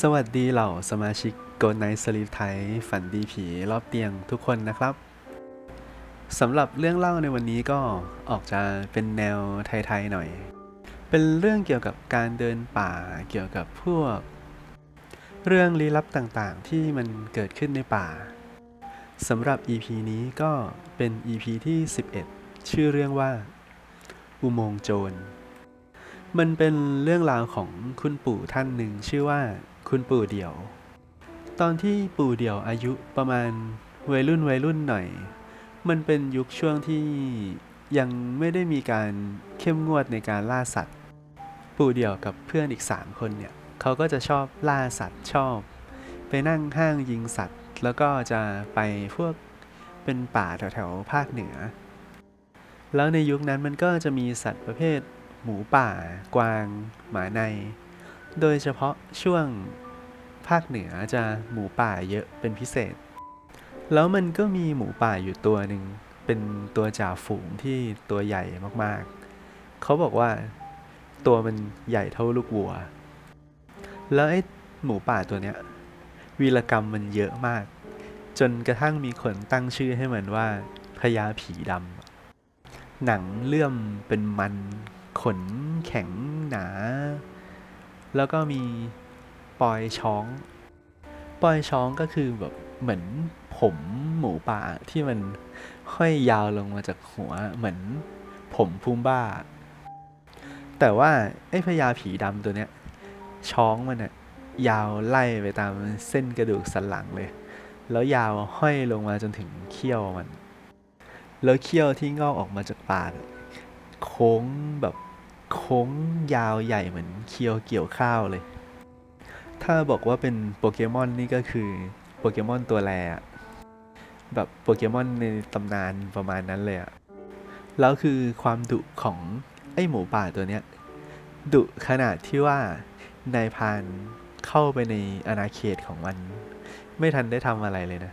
สวัสดีเหล่าสมาชิกโก d ไน h t สลีปไทยฝันดีผีรอบเตียงทุกคนนะครับสำหรับเรื่องเล่าในวันนี้ก็ออกจะเป็นแนวไทยๆหน่อย เป็นเรื่องเกี่ยวกับการเดินป่าเกี่ยวกับพวก เรื่องลี้ลับต่างๆ ที่มันเกิดขึ้นในป่าสำหรับ EP นี้ก็เป็น EP ที่ 11 ชื่อเรื่องว่า อุโมงค์โจรมันเป็นเรื่องราวของคุณปู่ท่านหนึ่งชื่อว่า คุณปู่เดี่ยว ตอนที่ปู่เดี่ยวอายุประมาณวัยรุ่นวัยรุ่นหน่อย มันเป็นยุคช่วงที่ยังไม่ได้มีการเข้มงวดในการล่าสัตว์ ปู่เดี่ยวกับเพื่อนอีก 3 คนเนี่ยเขาก็จะชอบล่าสัตว์ชอบ ไปนั่งห้างยิงสัตว์ แล้วก็จะไปพวกเป็นป่าแถวๆภาคเหนือ แล้วในยุคนั้นมันก็จะมีสัตว์ประเภท หมูป่า กวาง หมาใน โดยเฉพาะช่วง ภาคเหนือจะหมูป่าเยอะเป็นพิเศษ แล้วมันก็มีหมูป่าอยู่ตัวหนึ่ง เป็นตัวจ่าฝูงที่ตัวใหญ่มากๆ เขาบอกว่าตัวมันใหญ่เท่าลูกวัว แล้วไอ้หมูป่าตัวเนี้ยวีรกรรมมันเยอะมาก จนกระทั่งมีคนตั้งชื่อให้มันว่าพญาผีดำหนังเลื่อมเป็นมัน ขนแข็งหนา แล้วก็มี ปอยช้อง ปอยช้องก็คือแบบเหมือนผมหมูป่าที่มันห้อยยาวลงมาจากหัวเหมือนผมพูมบ้า แต่ว่าไอ้พญาผีดำตัวเนี้ยช้องมันอะยาวไล่ไปตามเส้นกระดูกสันหลังเลย แล้วยาวห้อยลงมาจนถึงเขี้ยวมัน แล้วเขี้ยวที่งอกออกมาจากปากโค้งแบบโค้งยาวใหญ่เหมือนเคี้ยวเกี่ยวข้าวเลย ถ้าบอกว่าเป็นโปเกมอนนี่ก็คือโปเกมอนตัวแรอะแบบโปเกมอนในตำนานประมาณนั้นเลยอะแล้วคือความดุของไอหมูป่าตัวเนี้ยดุขนาดที่ว่านายพานเข้าไปในอาณาเขตของมัน ไม่ทันได้ทำอะไรเลยนะ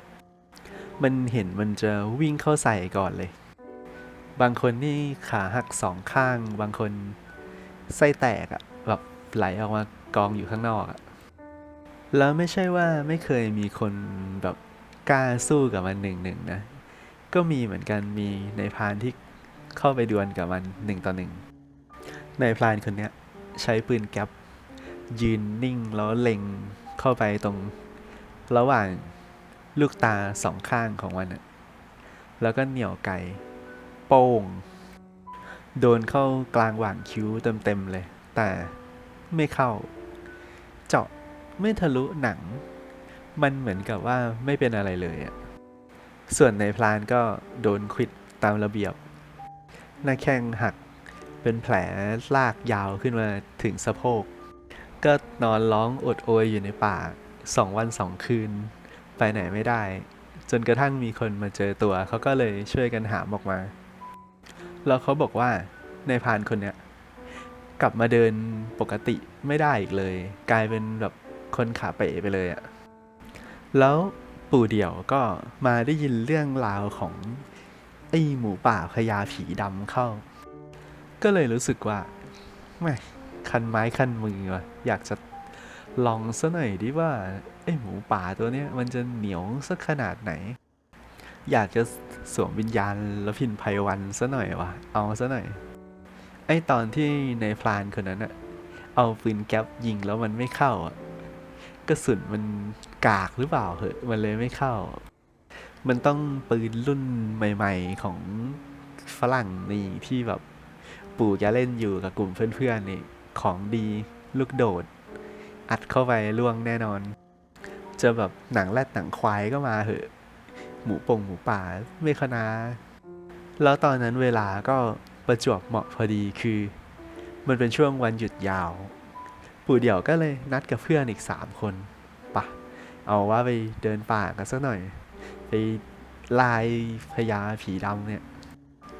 มันเห็นมันจะวิ่งเข้าใส่ก่อนเลย บางคนนี่ขาหักสองข้าง บางคนไส้แตกอะแบบไหลออกมากองอยู่ข้างนอกอะ แล้วไม่ใช่ว่าไม่เคยมีคนแบบกล้าสู้กับมันหนึ่งหนึ่งนะ ก็มีเหมือนกันมีในพานที่เข้าไปดวลกับมันหนึ่งต่อหนึ่งในพรานคนเนี้ยใช้ปืนแก๊ปยืนนิ่งแล้วเล็งเข้าไปตรงระหว่างลูกตาสองข้างของมันอะแล้วก็เหนี่ยวไกโป้ง โดนเข้ากลางหว่างคิ้วเต็มๆเลย แต่ไม่เข้า ไม่ทะลุหนัง มันเหมือนกับว่าไม่เป็นอะไรเลยอะส่วนในพลานก็โดนควิดตามระเบียบ หน้าแข้งหักเป็นแผลลากยาวขึ้นมาถึงสะโพก ก็นอนร้องอดโอยอยู่ในป่าสองวันสองคืน ไปไหนไม่ได้ จนกระทั่งมีคนมาเจอตัว เขาก็เลยช่วยกันหามออกมา แล้วเขาบอกว่าในพานคนเนี้ย กลับมาเดินปกติไม่ได้อีกเลย กลายเป็นแบบ คนขาเป๋ไปเลยอะแล้วปู่เดี่ยวก็มาได้ยินเรื่องราวของไอหมูป่าพญาผีดำเข้า ก็เลยรู้สึกว่าไม่คันไม้คันมือว่ะอยากจะลองซะหน่อยดิว่าไอหมูป่าตัวเนี้ยมันจะเหนียวสักขนาดไหน อยากจะสวมวิญญาณแล้วพินไพวันซะหน่อยวะเอาซะหน่อย ไอตอนที่ในพลานคนนั้นอะเอาปืนแก๊ปยิงแล้วมันไม่เข้าอะ กระสุนมันกากหรือเปล่าเหอะมันเลยไม่เข้า มันต้องปืนรุ่นใหม่ ๆของฝรั่งนี่ที่แบบปู่แกเล่นอยู่กับกลุ่มเพื่อนๆนี่ของดีลูกโดด อัดเข้าไปล่วงแน่นอนจะแบบหนังแรดหนังควายก็มาเหอะ หมูป่งหมูป่าไม่คณาแล้วตอนนั้นเวลาก็ประจวบเหมาะพอดีคือ มันเป็นช่วงวันหยุดยาว ปู่เดี่ยวก็เลยนัดกับเพื่อนอีกสามคนปะเอาว่าไปเดินป่ากันสักหน่อย ไปลายพญาผีดำเนี่ย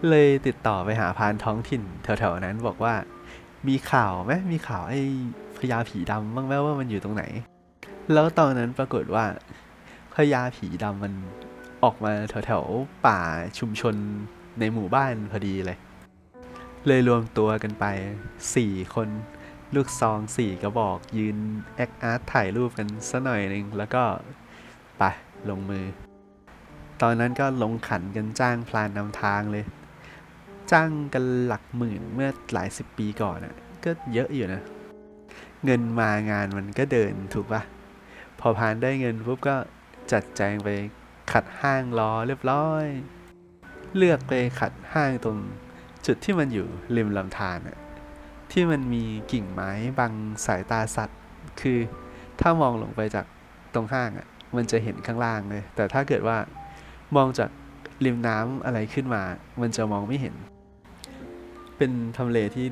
เลยติดต่อไปหาพานท้องถิ่นแถวๆนั้นบอกว่า มีข่าวไหมมีข่าวไอ้พญาผีดำบ้างไหมว่ามันอยู่ตรงไหน แล้วตอนนั้นปรากฏว่าพญาผีดำมันออกมาแถวๆป่าชุมชนในหมู่บ้านพอดีเลย เลยรวมตัวกันไปสี่คน ลูกซองสี่กระบอกยืนแอคอาร์ตถ่ายรูปกันสัหน่อยหนึ่งแล้วก็ไปลงมือ ตอนนั้นก็ลงขันกันจ้างพลานนำทางเลย จ้างกันหลักหมื่นเมื่อหลายสิบปีก่อนอะก็เยอะอยู่นะ เงินมางานมันก็เดินถูกปะพอพานได้เงินปุ๊บก็จัดแจงไปขัดห้างรอเรียบร้อย เลือกไปขัดห้างตรงจุดที่มันอยู่ริมลำธารอะ ที่มันมีกิ่งไม้บังสายตาสัตว์ คือถ้ามองลงไปจากตรงห้างอะมันจะเห็นข้างล่างเลย แต่ถ้าเกิดว่ามองจากริมน้ำอะไรขึ้นมา มันจะมองไม่เห็น เป็นทำเลที่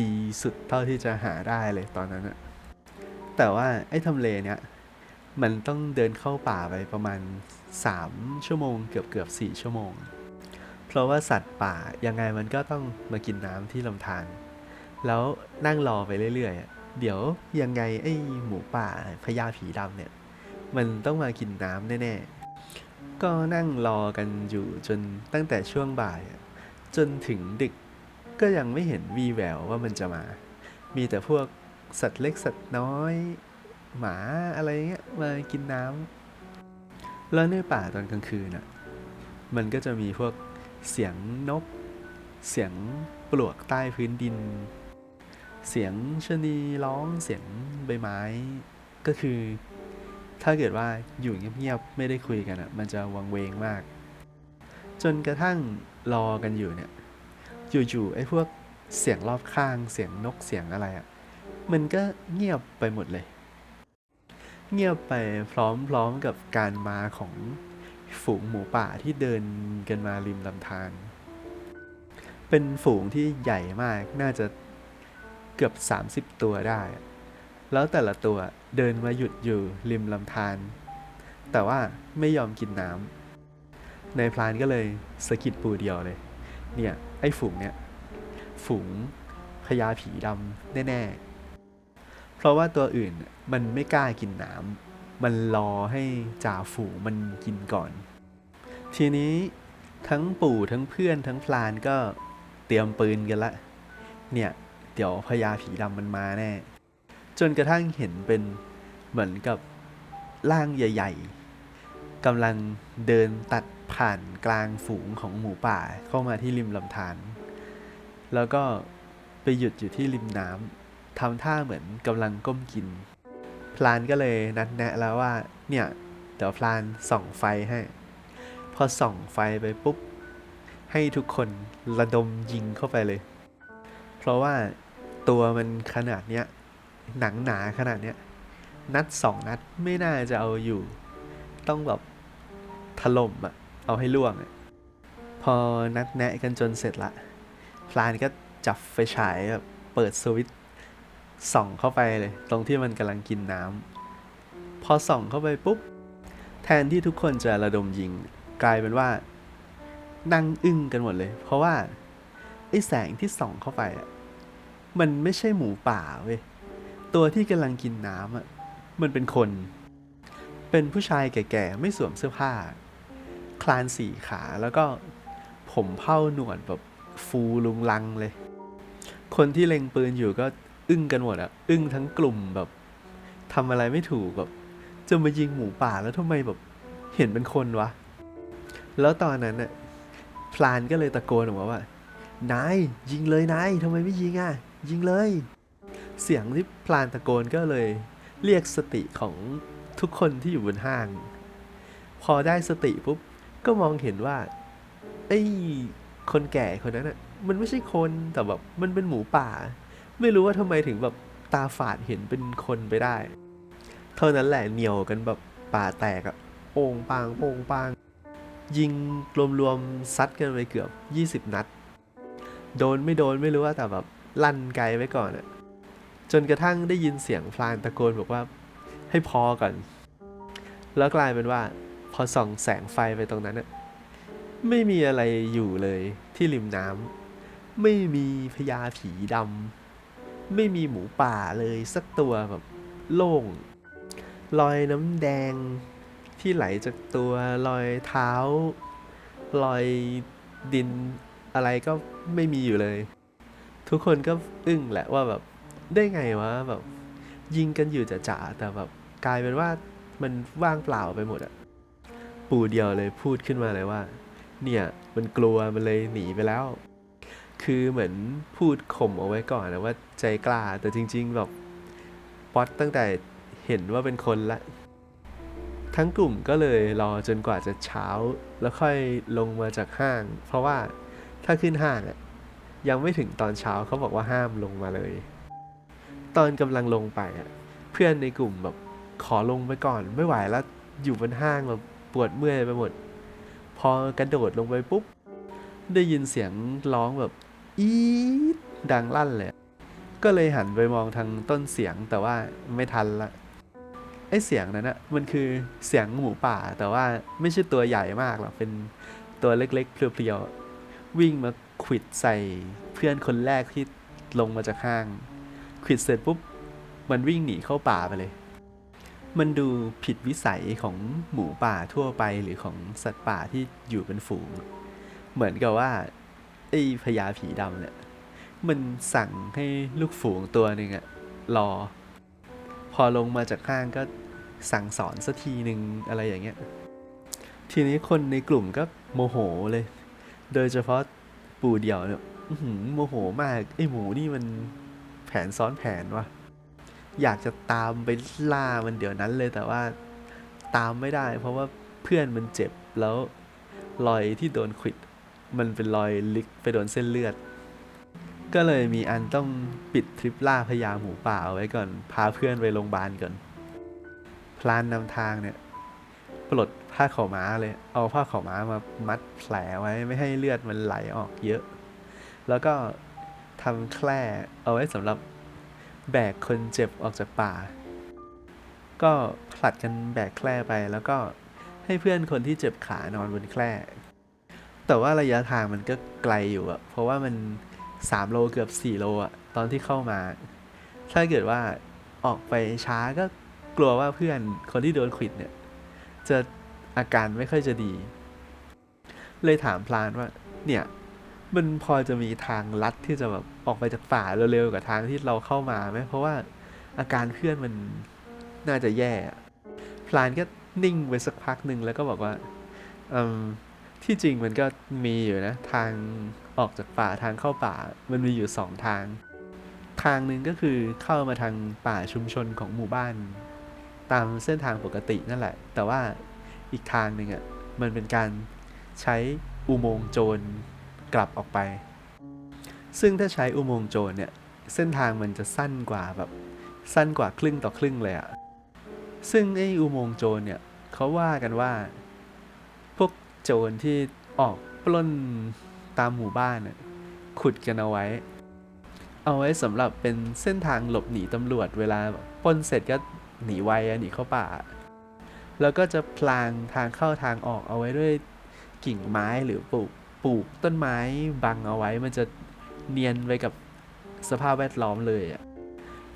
ดีสุดเท่าที่จะหาได้เลยตอนนั้นอะแต่ว่าไอ้ทำเลเนี้ยมันต้องเดินเข้าป่าไปประมาณ 3 ชั่วโมงเกือบเกือบ4ชั่วโมง เพราะว่าสัตว์ป่ายังไงมันก็ต้องมากินน้ำที่ลำธาร แล้วนั่งรอไปเรื่อยๆ เดี๋ยวยังไงไอ้หมูป่าพญาผีดำเนี่ย มันต้องมากินน้ำแน่ๆ ก็นั่งรอกันอยู่จนตั้งแต่ช่วงบ่าย จนถึงดึกก็ยังไม่เห็นวีแววว่ามันจะมา มีแต่พวกสัตว์เล็กสัตว์น้อย หมาอะไรเงี้ยมากินน้ำแล้วในป่าตอนกลางคืนอะ มันก็จะมีพวกเสียงนก เสียงปลวกใต้พื้นดิน เสียงชนีร้องเสียงใบไม้ ก็คือ ถ้าเกิดว่าอยู่เงียบๆไม่ได้คุยกันอะ มันจะวังเวงมาก จนกระทั่งรอกันอยู่เนี่ยอยู่ๆไอ้พวกเสียงรอบข้างเสียงนกเสียงอะไรอะมันก็เงียบไปหมดเลย เงียบไปพร้อมๆกับการมาของฝูงหมูป่าที่เดินกันมาริมลำธารเป็นฝูงที่ใหญ่มากน่าจะ เกือบ 30 ตัวได้ แล้วแต่ละตัวเดินมาหยุดอยู่ริมลำธารแต่ว่าไม่ยอมกินน้ำนายพลานก็เลยสะกิดปูเดียวเลย เนี่ย ไอ้ฝูงเนี่ย ฝูงพญาผีดำแน่ๆ เพราะว่าตัวอื่นมันไม่กล้ากินน้ำมันรอให้จ่าฝูงมันกินก่อน ทีนี้ทั้งปู่ทั้งเพื่อนทั้งพลานก็เตรียมปืนกันละ เนี่ย เดี๋ยวพญาผีดำมันมาแน่ จนกระทั่งเห็นเป็นเหมือนกับร่างใหญ่ ๆกำลังเดินตัดผ่านกลางฝูงของหมูป่าเข้ามาที่ริมลำธารแล้วก็ไปหยุดอยู่ที่ริมน้ำทำท่าเหมือนกำลังก้มกิน พลานก็เลยนัดแนะแล้วว่าเนี่ยเดี๋ยวพลานส่องไฟให้ พอส่องไฟไปปุ๊บ ให้ทุกคนระดมยิงเข้าไปเลย เพราะว่า ตัวมันขนาดเนี้ยหนังหนาขนาดเนี้ยนัดสองนัดไม่น่าจะเอาอยู่ ต้องแบบถล่มอะเอาให้ล่วงอะพอนัดแนะกันจนเสร็จละ พลานก็จับไฟฉายแบบเปิดสวิตส่องเข้าไปเลย ตรงที่มันกำลังกินน้ำพอส่องเข้าไปปุ๊บ แทนที่ทุกคนจะระดมยิง กลายเป็นว่า นั่งอึ้งกันหมดเลย เพราะว่าไอ้แสงที่ส่องเข้าไปอะ มันไม่ใช่หมูป่าเว้ย ตัวที่กำลังกินน้ำอะ มันเป็นคน เป็นผู้ชายแก่ๆ ไม่สวมเสื้อผ้า คลานสี่ขาแล้วก็ผมเผ้าหนวดแบบฟูลุงลังเลย คนที่เล็งปืนอยู่ก็อึ้งกันหมดอะอึ้งทั้งกลุ่มแบบทำอะไรไม่ถูกแบบจะมายิงหมูป่าแล้วทำไมแบบเห็นเป็นคนวะ แล้วตอนนั้นน่ะพลานก็เลยตะโกนออกมาว่า นายยิงเลยนายทำไมไม่ยิงอะ ยิงเลย เสียงที่พลานตะโกนก็เลย เรียกสติของทุกคนที่อยู่บนห้าง พอได้สติปุ๊บ ก็มองเห็นว่าไอ้คนแก่คนนั้นอะมันไม่ใช่คนแต่แบบมันเป็นหมูป่า ไม่รู้ว่าทำไมถึงแบบตาฝาดเห็นเป็นคนไปได้ เท่านั้นแหละเหนียวกันแบบป่าแตกอะโป่งปางโป่งปาง ยิงรวมๆซัดกันไปเกือบ 20 นัด โดนไม่โดนไม่รู้ว่าแต่แบบ ลั่นไกลไว้ก่อนอะจนกระทั่งได้ยินเสียงพลานตะโกนบอกว่าให้พอก่อน แล้วกลายเป็นว่า พอส่องแสงไฟไปตรงนั้นอะไม่มีอะไรอยู่เลยที่ริมน้ำไม่มีพญาผีดำไม่มีหมูป่าเลยสักตัวแบบโล่งรอยน้ำแดงที่ไหลจากตัวรอยเท้ารอยดินอะไรก็ไม่มีอยู่เลย ทุกคนก็อึ้งแหละว่าแบบได้ไงวะแบบ ยิงกันอยู่จ๋าแต่แบบกลายเป็นว่ามันว่างเปล่าไปหมดอะปู่เดียวเลยพูดขึ้นมาเลยว่า เนี่ยมันกลัวมันเลยหนีไปแล้ว คือเหมือนพูดข่มเอาไว้ก่อนนะว่าใจกล้าแต่จริง ๆ แบบป๊อตตั้งแต่เห็นว่าเป็นคนละทั้งกลุ่มก็เลยรอจนกว่าจะเช้าแล้วค่อยลงมาจากห้าง เพราะว่าถ้าขึ้นห้างอะ ยังไม่ถึงตอนเช้าเขาบอกว่าห้ามลงมาเลย ตอนกำลังลงไปอะเพื่อนในกลุ่มแบบขอลงไปก่อน ไม่ไหวแล้วอยู่บนห้างแบบปวดเมื่อยไปหมด พอกระโดดลงไปปุ๊บ ได้ยินเสียงร้องแบบอีดดังลั่นเลย ก็เลยหันไปมองทางต้นเสียงแต่ว่าไม่ทันละไอเสียงนั้นอะมันคือเสียงหมูป่าแต่ว่าไม่ใช่ตัวใหญ่มากหรอกเป็นตัวเล็กๆเพรียวๆวิ่งมา ขวิดใส่เพื่อนคนแรกที่ลงมาจากห้างขวิดเสร็จปุ๊บ มันวิ่งหนีเข้าป่าไปเลย มันดูผิดวิสัยของหมูป่าทั่วไปหรือของสัตว์ป่าที่อยู่เป็นฝูง เหมือนกับว่าไอ้พญาผีดำเนี่ย มันสั่งให้ลูกฝูงตัวหนึ่งอะรอ พอลงมาจากข้างก็สั่งสอนสักทีหนึ่งอะไรอย่างเงี้ย ทีนี้คนในกลุ่มก็โมโหเลย โดยเฉพาะ ปูเดี่ยวเนี่ยโมโหมากไอ้หมูนี่มันแผนซ้อนแผนวะอยากจะตามไปล่ามันเดี๋ยวนั้นเลยแต่ว่าตามไม่ได้ เพราะว่าเพื่อนมันเจ็บแล้วรอยที่โดนขิด มันเป็นรอยลึกไปโดนเส้นเลือด ก็เลยมีอันต้องปิดทริปล่าพญาหมูป่าเอาไว้ก่อน พาเพื่อนไปโรงพยาบาลก่อน พลานนำทางเนี่ย ปลดผ้าขาวม้าเลย เอาผ้าขาวม้ามามัดแผลไว้ไม่ให้เลือดมันไหลออกเยอะ แล้วก็ทำแคร่เอาไว้สำหรับแบกคนเจ็บออกจากป่า ก็ผลัดกันแบกแคร่ไปแล้วก็ให้เพื่อนคนที่เจ็บขานอนบนแคร่ แต่ว่าระยะทางมันก็ไกลอยู่อะเพราะว่ามัน 3 โลเกือบ 4 โลอะตอนที่เข้ามา ถ้าเกิดว่าออกไปช้าก็กลัวว่าเพื่อนคนที่โดนขิดเนี่ย จะอาการไม่ค่อยจะดี เลยถามพลานว่า เนี่ย มันพอจะมีทางลัดที่จะแบบออกไปจากป่าเร็วๆกับทางที่เราเข้ามาไหมเพราะว่าอาการเพื่อนมันน่าจะแย่อะพลานก็นิ่งไปสักพักหนึ่งแล้วก็บอกว่าอืมที่จริงมันก็มีอยู่นะ ทางออกจากป่าทางเข้าป่า มันมีอยู่สองทาง ทางหนึ่งก็คือเข้ามาทางป่าชุมชนของหมู่บ้าน ตามเส้นทางปกตินั่นแหละ แต่ว่าอีกทางหนึ่งอะมันเป็นการใช้อุโมงค์โจรกลับออกไป ซึ่งถ้าใช้อุโมงค์โจรเนี่ยเส้นทางมันจะสั้นกว่าแบบสั้นกว่าครึ่งต่อครึ่งเลยอะซึ่งไอ้อุโมงค์โจรเนี่ยเขาว่ากันว่า พวกโจรที่ออกปล้นตามหมู่บ้านน่ะขุดกันเอาไว้ เอาไว้สำหรับเป็นเส้นทางหลบหนีตำรวจเวลาปล้นเสร็จก็ หนีไวหนีเข้าป่า แล้วก็จะพลางทางเข้าทางออกเอาไว้ด้วยกิ่งไม้หรือปลูกปลูกต้นไม้บังเอาไว้มันจะเนียนไปกับสภาพแวดล้อมเลยอะ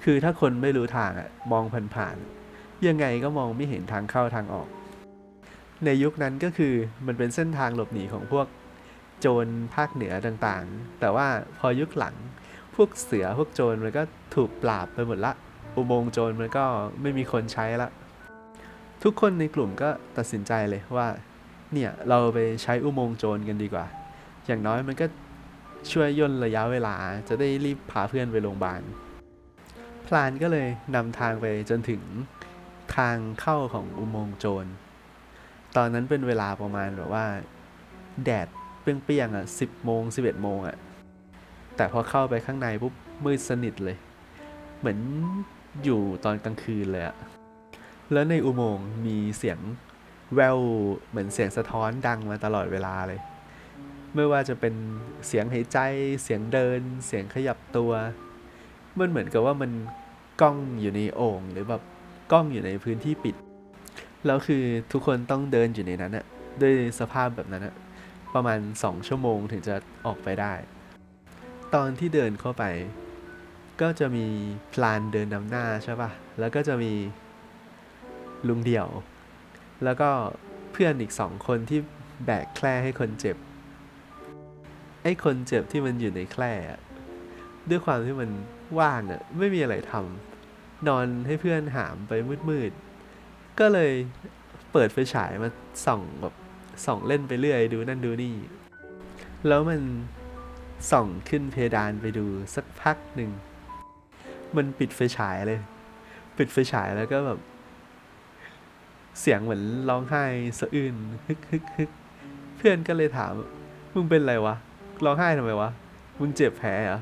คือถ้าคนไม่รู้ทางอะมองผ่านๆยังไงก็มองไม่เห็นทางเข้าทางออก ในยุคนั้นก็คือมันเป็นเส้นทางหลบหนีของพวกโจรภาคเหนือต่างๆ แต่ว่าพอยุคหลังพวกเสือพวกโจรมันก็ถูกปราบไปหมดละ อุโมงค์โจรมันก็ไม่มีคนใช้ละ ทุกคนในกลุ่มก็ตัดสินใจเลยว่า เนี่ยเราไปใช้อุโมงค์โจรกันดีกว่า อย่างน้อยมันก็ช่วยย่นระยะเวลาจะได้รีบพาเพื่อนไปโรงพยาบาล พลานก็เลยนำทางไปจนถึงทางเข้าของอุโมงค์โจร ตอนนั้นเป็นเวลาประมาณแบบว่า แดดเปรี้ยงๆอะสิบโมงสิบเอ็ดโมงอะ แต่พอเข้าไปข้างในปุ๊บมืดสนิทเลย เหมือน อยู่ตอนกลางคืนเลยอะแล้วในอุโมงค์มีเสียงแววเหมือนเสียงสะท้อนดังมาตลอดเวลาเลย ไม่ว่าจะเป็นเสียงหายใจ เสียงเดิน เสียงขยับตัว มันเหมือนกับว่ามันกล้องอยู่ในโอ่งหรือแบบกล้องอยู่ในพื้นที่ปิด แล้วคือทุกคนต้องเดินอยู่ในนั้นอะด้วยสภาพแบบนั้นอะประมาณสองชั่วโมงถึงจะออกไปได้ ตอนที่เดินเข้าไป ก็จะมีพลานเดินนำหน้าใช่ปะแล้วก็จะมีลุงเดี่ยว แล้วก็เพื่อนอีกสองคนที่แบกแคร่ให้คนเจ็บ ไอ้คนเจ็บที่มันอยู่ในแคร่ด้วยความที่มันว่างอะไม่มีอะไรทำนอนให้เพื่อนหามไปมืดๆ ก็เลยเปิดไฟฉายมาส่องแบบส่องเล่นไปเรื่อยดูนั่นดูนี่ แล้วมันส่องขึ้นเพดานไปดูสักพักหนึ่ง มันปิดไฟฉายเลย ปิดไฟฉายแล้วก็แบบ เสียงเหมือนร้องไห้สะอื้นฮึกฮึกฮึกเพื่อนก็เลยถาม มึงเป็นไรวะ ร้องไห้ทำไมวะ มึงเจ็บแผลเหรอ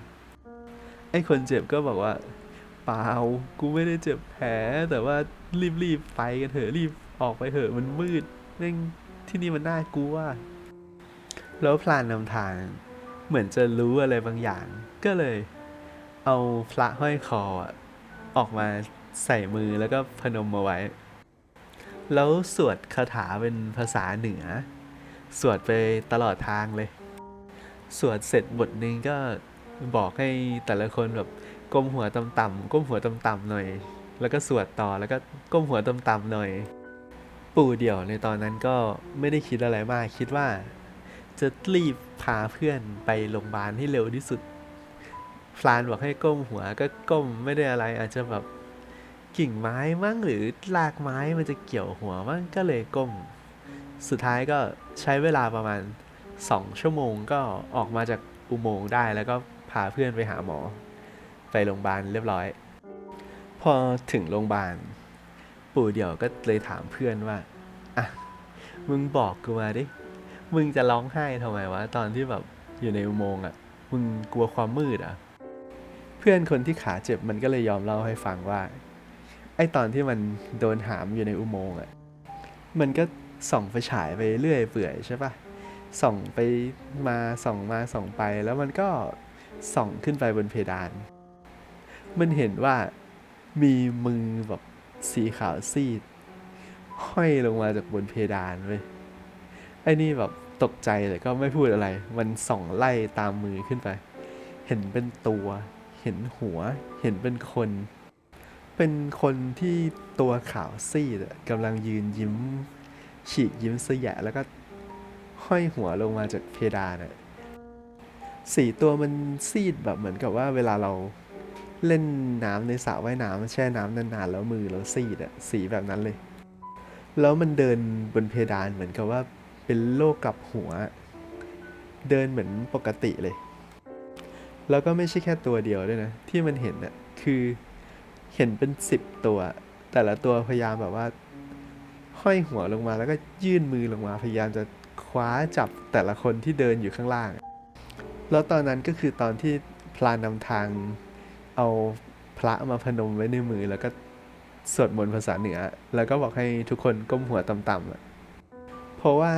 ไอ้คนเจ็บก็บอกว่า เปล่า กูไม่ได้เจ็บแผล แต่ว่ารีบรีบไปกันเถอะ รีบออกไปเถอะ มันมืดแม่งที่นี่มันน่ากลัว แล้วพลานนำทาง เหมือนจะรู้อะไรบางอย่าง ก็เลย เอาพระห้อยคอออกมาใส่มือแล้วก็พนมมาไว้ แล้วสวดคาถาเป็นภาษาเหนือ สวดไปตลอดทางเลย สวดเสร็จบทนึงก็บอกให้แต่ละคนแบบก้มหัวต่ำๆก้มหัวต่ำๆหน่อย แล้วก็สวดต่อแล้วก็ก้มหัวต่ำๆหน่อย ปู่เดี่ยวในตอนนั้นก็ไม่ได้คิดอะไรมากคิดว่า จะรีบพาเพื่อนไปโรงพยาบาลให้เร็วที่สุด พลานบอกให้ก้มหัวก็ก้มไม่ได้อะไร อาจจะแบบกิ่งไม้มั้งหรือรากไม้มันจะเกี่ยวหัวมั้งก็เลยก้ม สุดท้ายก็ใช้เวลาประมาณสองชั่วโมงก็ออกมาจากอุโมงค์ได้แล้วก็พาเพื่อนไปหาหมอ ไปโรงพยาบาลเรียบร้อย พอถึงโรงพยาบาล ปู่เดี่ยวก็เลยถามเพื่อนว่าอะมึงบอกกูมาดิ มึงจะร้องไห้ทำไมวะตอนที่แบบอยู่ในอุโมงค์อะ มึงกลัวความมืดอะ เพื่อนคนที่ขาเจ็บมันก็เลยยอมเล่าให้ฟังว่า ไอตอนที่มันโดนหามอยู่ในอุโมงค์อะมันก็ส่องไฟฉายไปเรื่อยเปื่อยใช่ปะส่องไปมาส่องมาส่องไป แล้วมันก็ส่องขึ้นไปบนเพดาน มันเห็นว่ามีมือแบบสีขาวซีด ห้อยลงมาจากบนเพดานเว้ยไอ้นี่แบบตกใจแต่ก็ไม่พูดอะไร มันส่องไล่ตามมือขึ้นไป เห็นเป็นตัว เห็นหัว เห็นเป็นคน เป็นคนที่ตัวขาวซีดกำลังยืนยิ้ม ฉีกยิ้มเสยะแล้วก็ห้อยหัวลงมาจากเพดานอะสีตัวมันซีดแบบเหมือนกับว่าเวลาเราเล่นน้ำในสระว่ายน้ำแช่น้ำนานๆแล้วมือเราซีดอะสีแบบนั้นเลย แล้วมันเดินบนเพดานเหมือนกับว่าเป็นโรคกลับหัว เดินเหมือนปกติเลย แล้วก็ไม่ใช่แค่ตัวเดียวด้วยนะ ที่มันเห็นน่ะคือเห็นเป็นสิบตัว แต่ละตัวพยายามแบบว่าห้อยหัวลงมาแล้วก็ยื่นมือลงมา พยายามจะคว้าจับแต่ละคนที่เดินอยู่ข้างล่าง แล้วตอนนั้นก็คือตอนที่พลานนำทางเอาพระมาพนมไว้ในมือแล้วก็สวดมนต์ภาษาเหนือ แล้วก็บอกให้ทุกคนก้มหัวต่ำๆเพราะว่า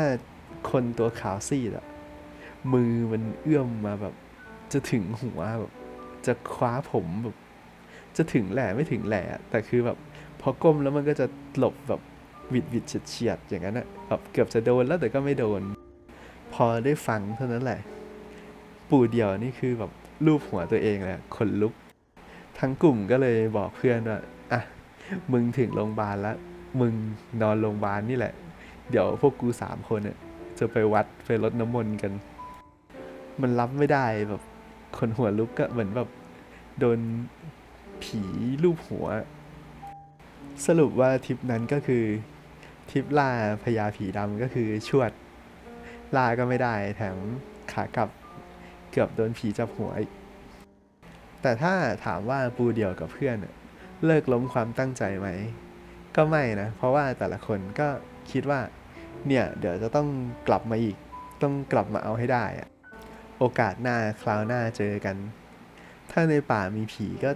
คนตัวขาวซีดอะมือมันเอื้อมมาแบบ จะถึงหัวแบบจะคว้าผมแบบจะถึงแหล่ไม่ถึงแหล่แต่คือแบบพอก้มแล้วมันก็จะหลบแบบวิดวิดเฉียดเฉียดอย่างนั้นอะแบบเกือบจะโดนแล้วแต่ก็ไม่โดน พอได้ฟังเท่านั้นแหละ ปู่เดียวนี่คือแบบรูปหัวตัวเองเละขนลุก ทั้งกลุ่มก็เลยบอกเพื่อนว่าอะมึงถึงโรงพยาบาลแล้ว มึงนอนโรงพยาบาลนี่แหละ เดี๋ยวพวกกูสามคนเนี่ยจะไปวัดไปรดน้ำมนต์กัน มันรับไม่ได้แบบ คนหัวลุกก็เหมือนแบบโดนผีรูปหัว สรุปว่าทริปนั้นก็คือทริปล่าพญาผีดำก็คือชวดล่าก็ไม่ได้แถมขากลับเกือบโดนผีจับหัวอีกแต่ถ้าถามว่าปูเดียวกับเพื่อนเลิกล้มความตั้งใจไหม ก็ไม่นะ เพราะว่าแต่ละคนก็คิดว่า เนี่ย เดี๋ยวจะต้องกลับมาอีก ต้องกลับมาเอาให้ได้อะ โอกาสหน้าคราวหน้าเจอกัน ถ้าในป่ามีผีก็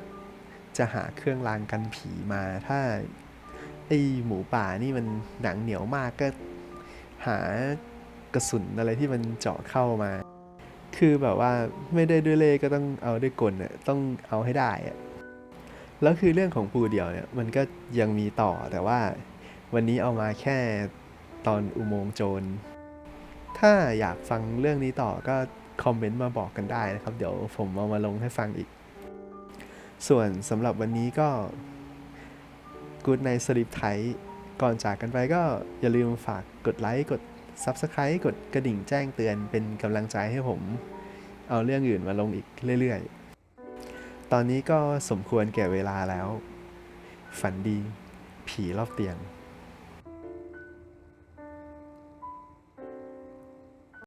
จะหาเครื่องรางกันผีมา ถ้าไอหมูป่านี่มันหนังเหนียวมากก็หากระสุนอะไรที่มันเจาะเข้ามา คือแบบว่าไม่ได้ด้วยเล่ก็ต้องเอาด้วยกลน่ะต้องเอาให้ได้อะแล้วคือเรื่องของปูเดียวเนี่ยมันก็ยังมีต่อแต่ว่าวันนี้เอามาแค่ตอนอุโมงค์โจร ถ้าอยากฟังเรื่องนี้ต่อก็ คอมเมนต์มาบอกกันได้นะครับ เดี๋ยวผมเอามาลงให้ฟังอีก ส่วนสำหรับวันนี้ก็ Good Night Sleep ไทยก่อนจากกันไปก็อย่าลืมฝากกดไลค์กด Subscribe กดกระดิ่งแจ้งเตือนเป็นกำลังใจให้ผม เอาเรื่องอื่นมาลงอีกเรื่อยๆ ตอนนี้ก็สมควรแก่เวลาแล้ว ฝันดี ผีรอบเตียง